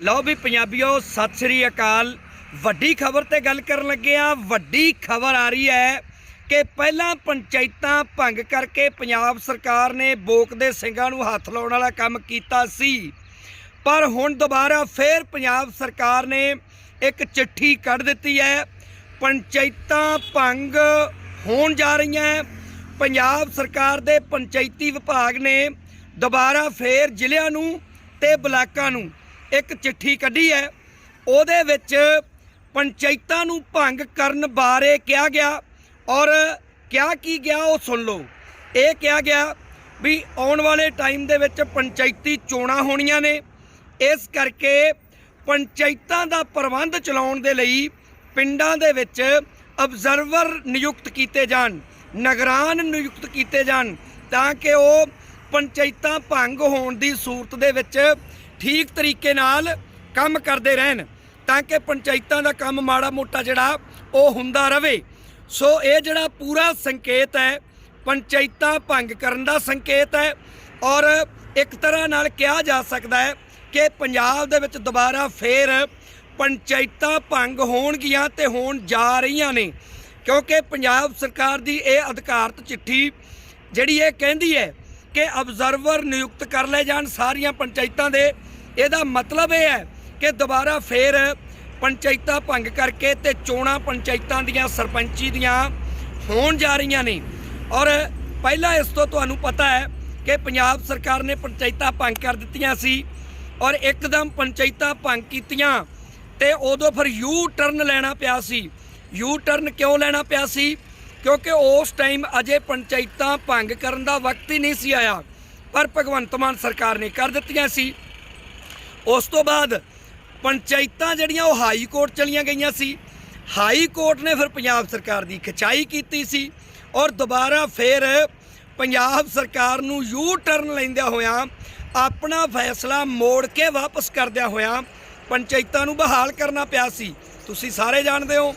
ਲਓ ਵੀ ਪੰਜਾਬੀਓ, ਸਤਿ ਸ੍ਰੀ ਅਕਾਲ। ਵੱਡੀ ਖਬਰ ਤੇ ਗੱਲ ਕਰਨ ਲੱਗੇ ਆ ਵੱਡੀ ਖਬਰ ਆ ਰਹੀ ਹੈ ਕਿ ਪਹਿਲਾਂ ਪੰਚਾਇਤਾਂ ਭੰਗ ਕਰਕੇ ਪੰਜਾਬ ਸਰਕਾਰ ਨੇ ਬੋਕ ਦੇ ਸਿੰਘਾਂ ਨੂੰ ਹੱਥ ਲਾਉਣ ਵਾਲਾ ਕੰਮ ਕੀਤਾ ਸੀ। ਪਰ ਹੁਣ ਦੁਬਾਰਾ ਫੇਰ ਪੰਜਾਬ ਸਰਕਾਰ ਨੇ ਇੱਕ ਚਿੱਠੀ ਕੱਢ ਦਿੱਤੀ ਹੈ। ਪੰਚਾਇਤਾਂ ਭੰਗ ਹੋਣ ਜਾ ਰਹੀਆਂ ਪੰਜਾਬ ਸਰਕਾਰ ਦੇ ਪੰਚਾਇਤੀ ਵਿਭਾਗ ਨੇ ਦੁਬਾਰਾ ਫੇਰ ਜ਼ਿਲ੍ਹਿਆਂ ਨੂੰ ਤੇ ਬਲਾਕਾਂ ਨੂੰ ਇੱਕ ਚਿੱਠੀ ਕੱਢੀ ਹੈ। ਉਹਦੇ ਵਿੱਚ ਪੰਚਾਇਤਾਂ ਨੂੰ ਭੰਗ ਕਰਨ ਬਾਰੇ ਕਿਹਾ ਗਿਆ ਔਰ ਕਿਹਾ ਕੀ ਗਿਆ ਉਹ ਸੁਣ ਲਓ। ਇਹ ਕਿਹਾ ਗਿਆ ਵੀ ਆਉਣ ਵਾਲੇ ਟਾਈਮ ਦੇ ਵਿੱਚ ਪੰਚਾਇਤੀ ਚੋਣਾਂ ਹੋਣੀਆਂ ਨੇ। ਇਸ ਕਰਕੇ ਪੰਚਾਇਤਾਂ ਦਾ ਪ੍ਰਬੰਧ ਚਲਾਉਣ ਦੇ ਲਈ ਪਿੰਡਾਂ ਦੇ ਵਿੱਚ ਅਬਜ਼ਰਵਰ ਨਿਯੁਕਤ ਕੀਤੇ ਜਾਣ, ਨਿਗਰਾਨ ਨਿਯੁਕਤ ਕੀਤੇ ਜਾਣ ਤਾਂ ਕਿ ਉਹ ਪੰਚਾਇਤਾਂ ਭੰਗ ਹੋਣ ਦੀ ਸੂਰਤ ਦੇ ਵਿੱਚ ਠੀਕ ਤਰੀਕੇ ਨਾਲ ਕੰਮ ਕਰਦੇ ਰਹਿਣ ਤਾਂ ਕਿ ਪੰਚਾਇਤਾਂ ਦਾ ਕੰਮ ਮਾੜਾ ਮੋਟਾ ਜਿਹੜਾ ਉਹ ਹੁੰਦਾ ਰਹੇ ਸੋ ਇਹ ਜਿਹੜਾ ਪੂਰਾ ਸੰਕੇਤ ਹੈ, ਪੰਚਾਇਤਾਂ ਭੰਗ ਕਰਨ ਦਾ ਸੰਕੇਤ ਹੈ ਔਰ ਇੱਕ ਤਰ੍ਹਾਂ ਨਾਲ ਕਿਹਾ ਜਾ ਸਕਦਾ ਹੈ ਕਿ ਪੰਜਾਬ ਦੇ ਵਿੱਚ ਦੁਬਾਰਾ ਫੇਰ ਪੰਚਾਇਤਾਂ ਭੰਗ ਹੋਣਗੀਆਂ ਤੇ ਹੋਣ ਜਾ ਰਹੀਆਂ ਨੇ। ਕਿਉਂਕਿ ਪੰਜਾਬ ਸਰਕਾਰ ਦੀ ਇਹ ਅਧਿਕਾਰਤ ਚਿੱਠੀ ਜਿਹੜੀ ਇਹ ਕਹਿੰਦੀ ਹੈ ਕਿ ਅਬਜ਼ਰਵਰ ਨਿਯੁਕਤ ਕਰ ਲਏ ਜਾਣ ਸਾਰੀਆਂ ਪੰਚਾਇਤਾਂ ਦੇ ਇਹਦਾ ਮਤਲਬ ਇਹ ਹੈ ਕਿ ਦੁਬਾਰਾ ਫੇਰ ਪੰਚਾਇਤਾਂ ਭੰਗ ਕਰਕੇ ਤੇ ਚੋਣਾਂ ਪੰਚਾਇਤਾਂ ਦੀਆਂ ਸਰਪੰਚੀ ਦੀਆਂ ਹੋਣ ਜਾ ਰਹੀਆਂ ਨੇ। ਔਰ ਪਹਿਲਾਂ ਇਸ ਤੋਂ ਤੁਹਾਨੂੰ ਪਤਾ ਹੈ ਕਿ ਪੰਜਾਬ ਸਰਕਾਰ ਨੇ ਪੰਚਾਇਤਾਂ ਭੰਗ ਕਰ ਦਿੱਤੀਆਂ ਸੀ ਔਰ ਇੱਕਦਮ ਪੰਚਾਇਤਾਂ ਭੰਗ ਕੀਤੀਆਂ ਤੇ ਉਦੋਂ ਫਿਰ ਯੂ ਟਰਨ ਲੈਣਾ ਪਿਆ ਸੀ। ਯੂ ਟਰਨ ਕਿਉਂ ਲੈਣਾ ਪਿਆ ਸੀ? ਕਿਉਂਕਿ ਉਸ ਟਾਈਮ ਅਜੇ ਪੰਚਾਇਤਾਂ ਭੰਗ ਕਰਨ ਦਾ ਵਕਤ ਹੀ ਨਹੀਂ ਸੀ ਆਇਆ। ਪਰ ਭਗਵੰਤ ਮਾਨ ਸਰਕਾਰ ਨੇ ਕਰ ਦਿੱਤੀਆਂ ਸੀ। ਉਸ ਤੋਂ ਬਾਅਦ ਪੰਚਾਇਤਾਂ ਜਿਹੜੀਆਂ ਉਹ ਹਾਈ ਕੋਰਟ ਚਲੀਆਂ ਗਈਆਂ ਸੀ। ਹਾਈ ਕੋਰਟ ਨੇ ਫਿਰ ਪੰਜਾਬ ਸਰਕਾਰ ਦੀ ਖਿਚਾਈ ਕੀਤੀ ਸੀ ਔਰ ਦੁਬਾਰਾ ਫਿਰ ਪੰਜਾਬ ਸਰਕਾਰ ਨੂੰ ਯੂ ਟਰਨ ਲੈਂਦਿਆਂ ਹੋਇਆਂ ਆਪਣਾ ਫੈਸਲਾ ਮੋੜ ਕੇ ਵਾਪਸ ਕਰਦਿਆਂ ਹੋਇਆਂ ਪੰਚਾਇਤਾਂ ਨੂੰ ਬਹਾਲ ਕਰਨਾ ਪਿਆ ਸੀ। ਤੁਸੀਂ ਸਾਰੇ ਜਾਣਦੇ ਹੋ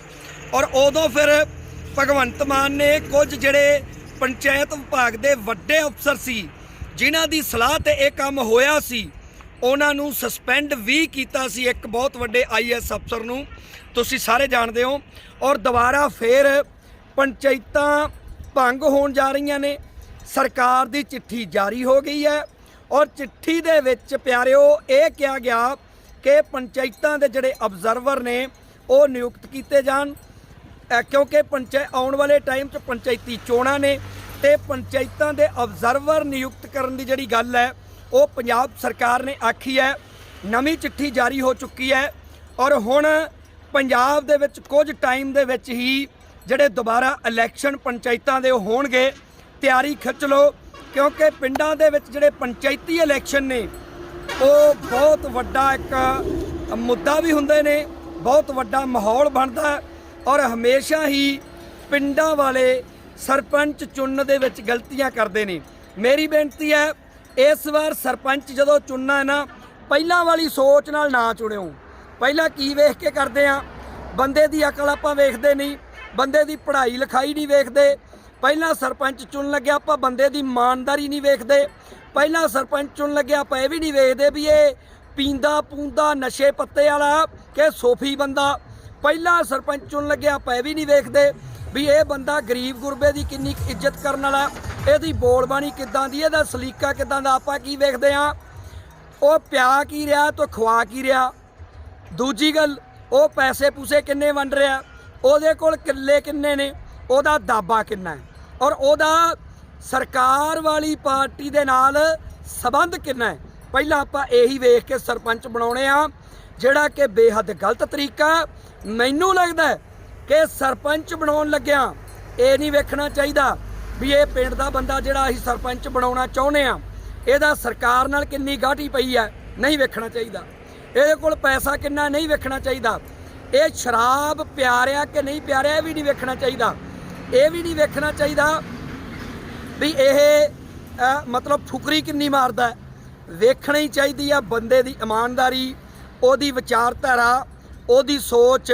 ਔਰ ਉਦੋਂ ਫਿਰ ਭਗਵੰਤ ਮਾਨ ਨੇ ਕੁਝ ਜਿਹੜੇ ਪੰਚਾਇਤ ਵਿਭਾਗ ਦੇ ਵੱਡੇ ਅਫਸਰ ਸੀ, ਜਿਨ੍ਹਾਂ ਦੀ ਸਲਾਹ ਤੇ ਇਹ ਕੰਮ ਹੋਇਆ ਸੀ ਉਹਨਾਂ ਨੂੰ ਸਸਪੈਂਡ ਵੀ ਕੀਤਾ ਸੀ ਇੱਕ ਬਹੁਤ ਵੱਡੇ ਆਈਐਸ ਅਫਸਰ ਨੂੰ। ਤੁਸੀਂ ਸਾਰੇ ਜਾਣਦੇ ਹੋ। ਔਰ ਦੁਬਾਰਾ ਫੇਰ ਪੰਚਾਇਤਾਂ ਭੰਗ ਹੋਣ ਜਾ ਰਹੀਆਂ ਨੇ। ਸਰਕਾਰ ਦੀ ਚਿੱਠੀ ਜਾਰੀ ਹੋ ਗਈ ਹੈ। ਔਰ ਚਿੱਠੀ ਦੇ ਵਿੱਚ ਪਿਆਰਿਓ, ਇਹ ਕਿਹਾ ਗਿਆ ਕਿ ਪੰਚਾਇਤਾਂ ਦੇ ਜਿਹੜੇ ਅਬਜ਼ਰਵਰ ਨੇ, ਉਹ ਨਿਯੁਕਤ ਕੀਤੇ ਜਾਣ। ਕਿਉਂਕਿ ਪੰਚਾਇ, ਆਉਣ ਵਾਲੇ ਟਾਈਮ 'ਚ ਪੰਚਾਇਤੀ ਚੋਣਾਂ ਨੇ ਤੇ ਪੰਚਾਇਤਾਂ ਦੇ ਅਬਜ਼ਰਵਰ ਨਿਯੁਕਤ ਕਰਨ ਦੀ ਜਿਹੜੀ ਗੱਲ ਹੈ ਉਹ ਪੰਜਾਬ ਸਰਕਾਰ ਨੇ ਆਖੀ ਹੈ, ਨਵੀਂ ਚਿੱਠੀ ਜਾਰੀ ਹੋ ਚੁੱਕੀ ਹੈ ਔਰ ਹੁਣ ਪੰਜਾਬ ਦੇ ਵਿੱਚ ਕੁਝ ਟਾਈਮ ਦੇ ਵਿੱਚ ਹੀ ਜਿਹੜੇ ਦੁਬਾਰਾ ਇਲੈਕਸ਼ਨ ਪੰਚਾਇਤਾਂ ਦੇ ਹੋਣਗੇ, ਤਿਆਰੀ ਖਿੱਚ ਲਓ ਕਿਉਂਕਿ ਪਿੰਡਾਂ ਦੇ ਵਿੱਚ ਜਿਹੜੇ ਪੰਚਾਇਤੀ ਇਲੈਕਸ਼ਨ ਨੇ, ਉਹ ਬਹੁਤ ਵੱਡਾ ਇੱਕ ਮੁੱਦਾ ਵੀ ਹੁੰਦੇ ਨੇ, ਬਹੁਤ ਵੱਡਾ ਮਾਹੌਲ ਬਣਦਾ ਔਰ ਹਮੇਸ਼ਾ ਹੀ ਪਿੰਡਾਂ ਵਾਲੇ ਸਰਪੰਚ ਚੁਣਨ ਦੇ ਵਿੱਚ ਗਲਤੀਆਂ ਕਰਦੇ ਨੇ। ਮੇਰੀ ਬੇਨਤੀ ਹੈ ਇਸ ਵਾਰ ਸਰਪੰਚ ਜਦੋਂ ਚੁਣਨਾ ਨਾ, ਪਹਿਲਾਂ ਵਾਲੀ ਸੋਚ ਨਾਲ ਨਾ ਚੁਣਿਓ। ਪਹਿਲਾਂ ਕੀ ਵੇਖ ਕੇ ਕਰਦੇ ਆ? ਬੰਦੇ ਦੀ ਅਕਲ ਆਪਾਂ ਵੇਖਦੇ ਨਹੀਂ, ਬੰਦੇ ਦੀ ਪੜ੍ਹਾਈ ਲਿਖਾਈ ਨਹੀਂ ਵੇਖਦੇ। ਪਹਿਲਾਂ ਸਰਪੰਚ ਚੁਣ ਲੱਗਿਆ, ਆਪਾਂ ਬੰਦੇ ਦੀ ਇਮਾਨਦਾਰੀ ਨਹੀਂ ਵੇਖਦੇ। ਪਹਿਲਾਂ ਸਰਪੰਚ ਚੁਣ ਲੱਗਿਆ, ਆਪਾਂ ਇਹ ਵੀ ਨਹੀਂ ਵੇਖਦੇ ਵੀ ਇਹ ਪੀਂਦਾ ਪੂੰਦਾ ਨਸ਼ੇ ਪੱਤੇ ਵਾਲਾ ਕਿ ਸੋਫੀ ਬੰਦਾ। ਪਹਿਲਾਂ ਸਰਪੰਚ ਚੁਣ ਲੱਗਿਆ, ਆਪਾਂ ਇਹ ਵੀ ਨਹੀਂ ਵੇਖਦੇ ਵੀ ਇਹ ਬੰਦਾ ਗਰੀਬ ਗੁਰਬੇ ਦੀ ਕਿੰਨੀ ਕੁ ਇੱਜ਼ਤ ਕਰਨ ਵਾਲਾ। ਇਹਦੀ ਬੋਲਬਾਣੀ ਕਿੱਦਾਂ ਦੀ ਇਹਦਾ ਸਲੀਕਾ ਕਿੱਦਾਂ ਦਾ, ਆਪਾਂ ਕੀ ਵੇਖਦੇ ਆ ਉਹ ਪਿਆ ਕੀ ਰਿਹਾ, ਤੇ ਖਵਾ ਕੀ ਰਿਹਾ। ਦੂਜੀ ਗੱਲ, ਉਹ ਪੈਸੇ ਪੂਸੇ ਕਿੰਨੇ ਵੰਡ ਰਿਹਾ, ਉਹਦੇ ਕੋਲ ਕਿੱਲੇ ਕਿੰਨੇ ਨੇ, ਉਹਦਾ ਦਾਬਾ ਕਿੰਨਾ ਹੈ, ਔਰ ਉਹਦਾ ਸਰਕਾਰ ਵਾਲੀ ਪਾਰਟੀ ਦੇ ਨਾਲ ਸਬੰਧ ਕਿੰਨਾ ਹੈ। ਪਹਿਲਾਂ ਆਪਾਂ ਇਹੀ ਵੇਖ ਕੇ ਸਰਪੰਚ ਬਣਾਉਣੇ ਆ, ਜਿਹੜਾ ਕਿ ਬੇਹੱਦ ਗਲਤ ਤਰੀਕਾ ਮੈਨੂੰ ਲੱਗਦਾ ਕਿ ਸਰਪੰਚ ਬਣਾਉਣ ਲੱਗਿਆ ਇਹ ਨਹੀਂ ਵੇਖਣਾ ਚਾਹੀਦਾ ਵੀ ਇਹ ਪਿੰਡ ਦਾ ਬੰਦਾ ਜਿਹੜਾ ਅਸੀਂ ਸਰਪੰਚ ਬਣਾਉਣਾ ਚਾਹੁੰਦੇ ਆ ਇਹਦਾ ਸਰਕਾਰ ਨਾਲ ਕਿੰਨੀ ਗਾਠੀ ਪਈ ਹੈ, ਨਹੀਂ ਵੇਖਣਾ ਚਾਹੀਦਾ। ਇਹਦੇ ਕੋਲ ਪੈਸਾ ਕਿੰਨਾ ਨਹੀਂ ਵੇਖਣਾ ਚਾਹੀਦਾ। ਇਹ ਸ਼ਰਾਬ ਪਿਆਰਿਆ ਕਿ ਨਹੀਂ ਪਿਆਰਿਆ, ਇਹ ਵੀ ਨਹੀਂ ਵੇਖਣਾ ਚਾਹੀਦਾ। ਇਹ ਵੀ ਨਹੀਂ ਵੇਖਣਾ ਚਾਹੀਦਾ ਵੀ ਇਹ ਮਤਲਬ ਫੁਕਰੀ ਕਿੰਨੀ ਮਾਰਦਾ ਵੇਖਣੀ ਚਾਹੀਦੀ ਆ ਬੰਦੇ ਦੀ ਇਮਾਨਦਾਰੀ, ਉਹਦੀ ਵਿਚਾਰਧਾਰਾ, ਉਹਦੀ ਸੋਚ,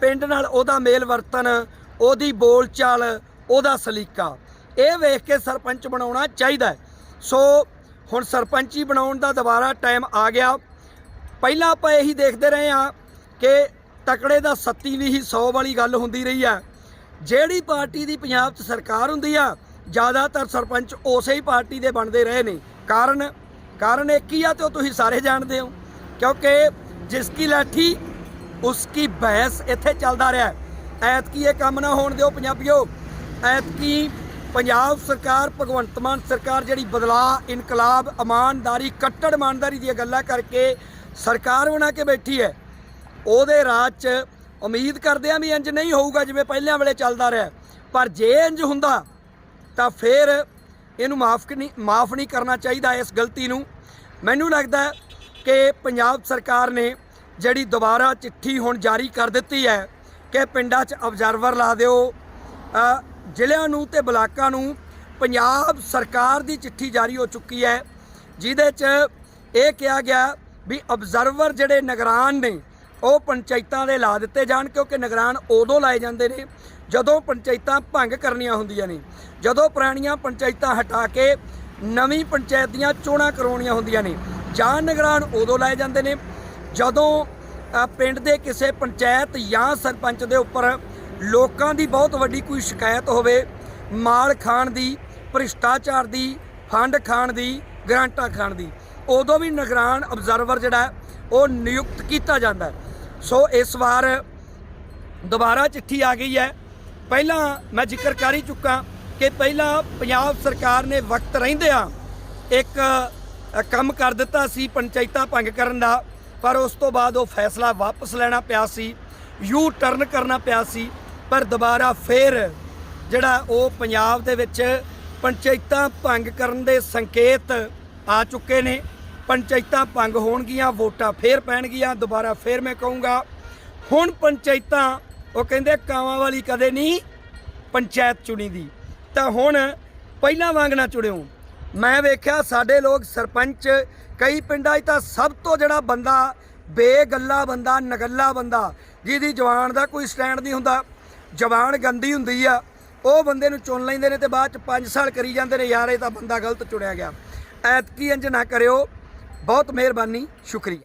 ਪਿੰਡ ਨਾਲ ਉਹਦਾ ਮੇਲ ਵਰਤਨ, ਉਹਦੀ ਬੋਲਚਾਲ, ਉਹਦਾ ਸਲੀਕਾ। ਇਹ ਵੇਖ ਕੇ ਸਰਪੰਚ ਬਣਾਉਣਾ ਚਾਹੀਦਾ ਸੋ ਹੁਣ ਸਰਪੰਚੀ ਬਣਾਉਣ ਦਾ ਦੁਬਾਰਾ ਟਾਈਮ ਆ ਗਿਆ। ਪਹਿਲਾਂ ਆਪਾਂ ਇਹੀ ਦੇਖਦੇ ਰਹੇ ਹਾਂ ਕਿ ਤਕੜੇ ਦਾ ਸੱਤੀ ਵੀ ਹੀ 100 ਵਾਲੀ ਗੱਲ ਹੁੰਦੀ ਰਹੀ ਆ। ਜਿਹੜੀ ਪਾਰਟੀ ਦੀ ਪੰਜਾਬ 'ਚ ਸਰਕਾਰ ਹੁੰਦੀ ਆ, ਜ਼ਿਆਦਾਤਰ ਸਰਪੰਚ ਉਸੇ ਹੀ ਪਾਰਟੀ ਦੇ ਬਣਦੇ ਰਹੇ ਨੇ। ਕਾਰਨ ਕਾਰਨ ਇੱਕ ਹੀ ਆ ਤੇ ਉਹ ਤੁਸੀਂ ਸਾਰੇ ਜਾਣਦੇ ਹੋ। ਕਿਉਂਕਿ ਜਿਸ ਕੀ ਲਾਠੀ ਉਸ ਕੀ ਬਹਿਸ ਇੱਥੇ ਚੱਲਦਾ ਰਿਹਾ। ਹੈ। ਐਤਕੀ ਇਹ ਕੰਮ ਨਾ ਹੋਣ ਦਿਓ ਪੰਜਾਬੀਓ। ਐਤਕੀ ਪੰਜਾਬ ਸਰਕਾਰ, ਭਗਵੰਤ ਮਾਨ ਸਰਕਾਰ ਜਿਹੜੀ ਬਦਲਾਅ ਇਨਕਲਾਬ, ਇਮਾਨਦਾਰੀ, ਕੱਟੜ ਇਮਾਨਦਾਰੀ ਦੀਆਂ ਗੱਲਾਂ ਕਰਕੇ ਸਰਕਾਰ ਬਣਾ ਕੇ ਬੈਠੀ ਹੈ। ਉਹਦੇ ਰਾਜ 'ਚ ਉਮੀਦ ਕਰਦੇ ਆ ਵੀ ਇੰਜ ਨਹੀਂ ਹੋਊਗਾ ਜਿਵੇਂ ਪਹਿਲਿਆਂ ਵੇਲੇ ਚੱਲਦਾ ਰਿਹਾ। ਪਰ ਜੇ ਇੰਜ ਹੁੰਦਾ, ਤਾਂ ਫਿਰ ਇਹਨੂੰ ਮਾਫ ਨਹੀਂ ਮਾਫ ਨਹੀਂ ਕਰਨਾ ਚਾਹੀਦਾ ਇਸ ਗਲਤੀ ਨੂੰ। ਮੈਨੂੰ ਲੱਗਦਾ ਕਿ ਪੰਜਾਬ ਸਰਕਾਰ ਨੇ ਜਿਹੜੀ ਦੁਬਾਰਾ ਚਿੱਠੀ ਹੁਣ ਜਾਰੀ ਕਰ ਦਿੱਤੀ ਹੈ, ਕਿ ਪਿੰਡਾਂ 'ਚ ਆਬਜ਼ਰਵਰ ਲਾ ਦਿਓ। ਜ਼ਿਲ੍ਹਿਆਂ ਨੂੰ ਤੇ ਬਲਾਕਾਂ ਨੂੰ ਪੰਜਾਬ ਸਰਕਾਰ ਦੀ ਚਿੱਠੀ ਜਾਰੀ ਹੋ ਚੁੱਕੀ ਹੈ, ਜਿਹਦੇ 'ਚ ਇਹ ਕਿਹਾ ਗਿਆ ਵੀ ਅਬਜ਼ਰਵਰ ਜਿਹੜੇ ਨਿਗਰਾਨ ਨੇ, ਉਹ ਪੰਚਾਇਤਾਂ ਦੇ ਲਾ ਦਿੱਤੇ ਜਾਣ, ਕਿਉਂਕਿ ਨਿਗਰਾਨ ਉਦੋਂ ਲਾਏ ਜਾਂਦੇ ਨੇ ਜਦੋਂ ਪੰਚਾਇਤਾਂ ਭੰਗ ਕਰਨੀਆਂ ਹੁੰਦੀਆਂ ਨੇ, ਜਦੋਂ ਪੁਰਾਣੀਆਂ ਪੰਚਾਇਤਾਂ ਹਟਾ ਕੇ ਨਵੀਂ ਪੰਚਾਇਤ ਦੀਆਂ ਚੋਣਾਂ ਕਰਵਾਉਣੀਆਂ ਹੁੰਦੀਆਂ ਨੇ, ਜਾਂ ਨਿਗਰਾਨ ਉਦੋਂ ਲਾਏ ਜਾਂਦੇ ਨੇ, ਜਦੋਂ ਪਿੰਡ ਦੇ ਕਿਸੇ ਪੰਚਾਇਤ ਜਾਂ ਸਰਪੰਚ ਦੇ ਉੱਪਰ ਲੋਕਾਂ ਦੀ ਬਹੁਤ ਵੱਡੀ ਕੋਈ ਸ਼ਿਕਾਇਤ ਹੋਵੇ, ਮਾਲ ਖਾਣ ਦੀ, ਭ੍ਰਿਸ਼ਟਾਚਾਰ ਦੀ, ਫੰਡ ਖਾਣ ਦੀ, ਗ੍ਰਾਂਟਾਂ ਖਾਣ ਦੀ, ਉਦੋਂ ਵੀ ਨਿਗਰਾਨ ਆਬਜ਼ਰਵਰ ਜਿਹੜਾ ਉਹ ਨਿਯੁਕਤ ਕੀਤਾ ਜਾਂਦਾ ਸੋ ਇਸ ਵਾਰ ਦੁਬਾਰਾ ਚਿੱਠੀ ਆ ਗਈ ਹੈ। ਪਹਿਲਾਂ ਮੈਂ ਜ਼ਿਕਰ ਕਰ ਹੀ ਚੁੱਕਾ ਕਿ ਪਹਿਲਾਂ ਪੰਜਾਬ ਸਰਕਾਰ ਨੇ ਵਕਤ ਰਹਿੰਦਿਆਂ ਇੱਕ ਕੰਮ ਕਰ ਦਿੱਤਾ ਸੀ ਪੰਚਾਇਤਾਂ ਭੰਗ ਕਰਨ ਦਾ, ਪਰ ਉਸ ਤੋਂ ਬਾਅਦ ਉਹ ਫੈਸਲਾ ਵਾਪਸ ਲੈਣਾ ਪਿਆ ਸੀ ਯੂ ਟਰਨ ਕਰਨਾ ਪਿਆ ਸੀ। ਪਰ ਦੁਬਾਰਾ ਫੇਰ ਜਿਹੜਾ ਉਹ ਪੰਜਾਬ ਦੇ ਵਿੱਚ ਪੰਚਾਇਤਾਂ ਭੰਗ ਕਰਨ ਦੇ ਸੰਕੇਤ ਆ ਚੁੱਕੇ ਨੇ। ਪੰਚਾਇਤਾਂ ਭੰਗ ਹੋਣਗੀਆਂ, ਵੋਟਾਂ ਫੇਰ ਪੈਣਗੀਆਂ, ਦੁਬਾਰਾ ਫੇਰ ਮੈਂ ਕਹੂੰਗਾ, ਹੁਣ ਪੰਚਾਇਤਾਂ, ਉਹ ਕਹਿੰਦੇ ਕਾਵਾਂ ਵਾਲੀ ਕਦੇ ਨਹੀਂ ਪੰਚਾਇਤ ਚੁਣੀ ਦੀ ਤਾਂ ਹੁਣ ਪਹਿਲਾਂ ਵਾਂਗ ਨਾ ਚੁਣਿਓ। ਮੈਂ ਵੇਖਿਆ ਸਾਡੇ ਲੋਕ ਸਰਪੰਚ, ਕਈ ਪਿੰਡਾਂ 'ਚ ਤਾਂ ਸਭ ਤੋਂ ਜਿਹੜਾ ਬੰਦਾ ਬੇਗੱਲਾ ਬੰਦਾ, ਨਗੱਲਾ ਬੰਦਾ, ਜਿਹਦੀ ਜਵਾਨ ਦਾ ਕੋਈ ਸਟੈਂਡ ਨਹੀਂ ਹੁੰਦਾ। ਜਵਾਨ ਗੰਦੀ ਹੁੰਦੀ ਆ, ਉਹ ਬੰਦੇ ਨੂੰ ਚੁਣ ਲੈਂਦੇ ਨੇ ਤੇ ਬਾਅਦ ਚ 5 ਸਾਲ ਕਰੀ ਜਾਂਦੇ ਨੇ, ਯਾਰ ਇਹ ਤਾਂ ਬੰਦਾ ਗਲਤ ਚੁਣਿਆ ਗਿਆ। ਐਤਕੀ ਇੰਜ ਨਾ ਕਰਿਓ। ਬਹੁਤ ਮਿਹਰਬਾਨੀ, ਸ਼ੁਕਰੀਆ।